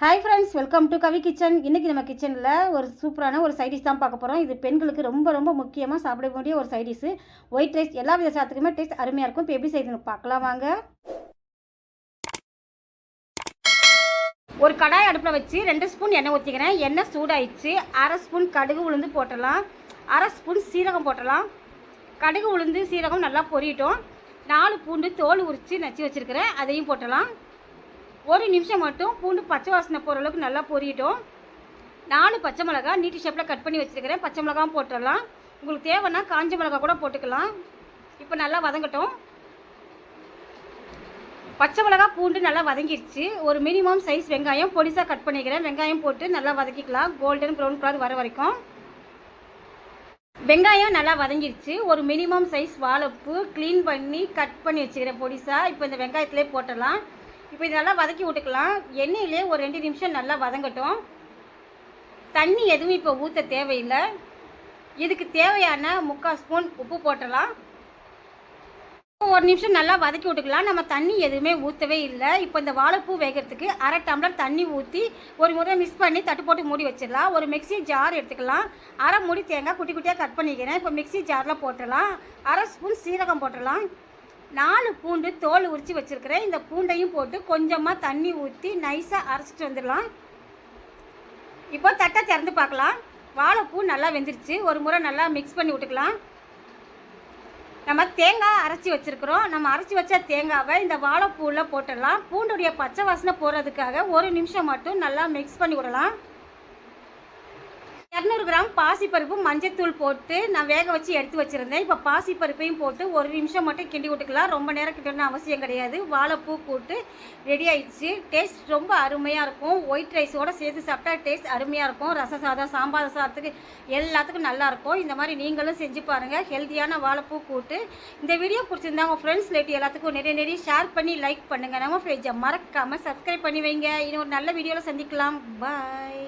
Hi friends welcome to Kavi kitchen இன்றைக்கி நம்ம கிச்சனில் ஒரு சூப்பரான ஒரு சைடிஷ் தான் பார்க்க போகிறோம் இது பெண்களுக்கு ரொம்ப ரொம்ப முக்கியமாக சாப்பிட வேண்டிய ஒரு சைடிஷு ஒயிட் ரைஸ் எல்லா வித சாத்துக்குமே டேஸ்ட் அருமையாக இருக்கும். இப்போ எப்படி செய்யணும் பார்க்கலாம் வாங்க. ஒரு கடாய் அடுப்பில் வச்சு ரெண்டு ஸ்பூன் எண்ணெய் ஊற்றிக்கிறேன் எண்ணெய் சூடாயிடுச்சு. அரை ஸ்பூன் கடுகு உளுந்து போட்டலாம் அரை ஸ்பூன் சீரகம் போட்டலாம் கடுகு உளுந்து சீரகம் நல்லா பொரியட்டும் நாலு பூண்டு தோல் உரித்து நச்சு வச்சுருக்கிறேன். அதையும் போட்டலாம் ஒரு நிமிஷம் மட்டும் பூண்டு பச்சை வாசனை போகிற அளவுக்கு நல்லா பொரியட்டும். நாலு பச்சை மிளகா நீட்டி ஷேப்பில் கட் பண்ணி வச்சுருக்கிறேன். பச்சை மிளகாவும் போட்டுடலாம். உங்களுக்கு தேவைன்னா காஞ்ச மிளகா கூட போட்டுக்கலாம். இப்போ நல்லா வதங்கட்டும். பச்சை மிளகா பூண்டு நல்லா வதங்கிடுச்சு ஒரு மினிமம் சைஸ் வெங்காயம் பொடிசாக கட் பண்ணிக்கிறேன். வெங்காயம் போட்டு நல்லா வதக்கிக்கலாம். கோல்டன் ப்ரௌன் கலர் வர வரைக்கும். வெங்காயம் நல்லா வதங்கிடுச்சு ஒரு மினிமம் சைஸ் வாழைப்பூ க்ளீன் பண்ணி கட் பண்ணி வச்சுக்கிறேன் பொடிசாக இப்போ இந்த வெங்காயத்துலேயே போட்டுடலாம். இப்போ இது நல்லா வதக்கி விட்டுக்கலாம். எண்ணெயிலே ஒரு ரெண்டு நிமிஷம் நல்லா வதங்கட்டும். தண்ணி எதுவும் இப்போ ஊற்ற தேவையில்லை. இதுக்கு தேவையான முக்கால் ஸ்பூன் உப்பு போட்டுடலாம். ஒரு நிமிஷம் நல்லா வதக்கி விட்டுக்கலாம். நம்ம தண்ணி எதுவுமே ஊற்றவே இல்லை. இப்போ இந்த வாழைப்பூ வேகிறதுக்கு அரை டம்ளர் தண்ணி ஊற்றி ஒரு முறை மிக்ஸ் பண்ணி தட்டு போட்டு மூடி வச்சிடலாம். ஒரு மிக்சி ஜார் எடுத்துக்கலாம். அரை மூடி தேங்காய் குட்டி குட்டியாக கட் பண்ணிக்கிறேன். இப்போ மிக்சி ஜாரில் போட்டுடலாம். அரை ஸ்பூன் சீரகம் போட்டுடலாம். நாலு பூண்டு தோல் உரித்து வச்சுருக்கிறேன். இந்த பூண்டையும் போட்டு கொஞ்சமாக தண்ணி ஊற்றி நைஸாக அரைச்சிட்டு வந்துடலாம். இப்போ தட்டை திறந்து பார்க்கலாம். வாழைப்பூ நல்லா வெந்துருச்சு. ஒரு முறை நல்லா மிக்ஸ் பண்ணி விட்டுக்கலாம். நம்ம தேங்காய் அரைச்சி வச்சுருக்குறோம். நம்ம அரைச்சி வச்ச தேங்காவை இந்த வாழைப்பூவில் போட்டுடலாம். பூண்டுடைய பச்சை வாசனை போடுறதுக்காக ஒரு நிமிஷம் மட்டும் நல்லா மிக்ஸ் பண்ணி விடலாம். இரநூறு கிராம் பாசிப்பருப்பு மஞ்சத்தூள் போட்டு நான் வேக வச்சு எடுத்து வச்சுருந்தேன். இப்போ பாசிப்பருப்பையும் போட்டு ஒரு நிமிஷம் மட்டும் கிண்டி விட்டுக்கலாம். ரொம்ப நேரம் கிட்டணும்னு அவசியம் கிடையாது. வாழைப்பூ கூட்டு ரெடி ஆயிடுச்சு. டேஸ்ட் ரொம்ப அருமையாக இருக்கும். ஒயிட் ரைஸோடு சேர்த்து சாப்பிட்டா டேஸ்ட் அருமையாக இருக்கும். ரச சாதம் சாம்பார் சாதத்துக்கு எல்லாத்துக்கும் நல்லாயிருக்கும் இந்த மாதிரி நீங்களும் செஞ்சு பாருங்கள் ஹெல்த்தியான வாழைப்பூ கூட்டு இந்த வீடியோ பிடிச்சிருந்தா உங்கள் ஃப்ரெண்ட்ஸ் லேட்டி எல்லாத்துக்கும் நிறைய நிறைய ஷேர் பண்ணி லைக் பண்ணுங்கள் நம்ம பேஜை மறக்காமல் சப்ஸ்கிரைப் பண்ணி வைங்க. இன்னும் ஒரு நல்ல வீடியோவில் சந்திக்கலாம். பாய்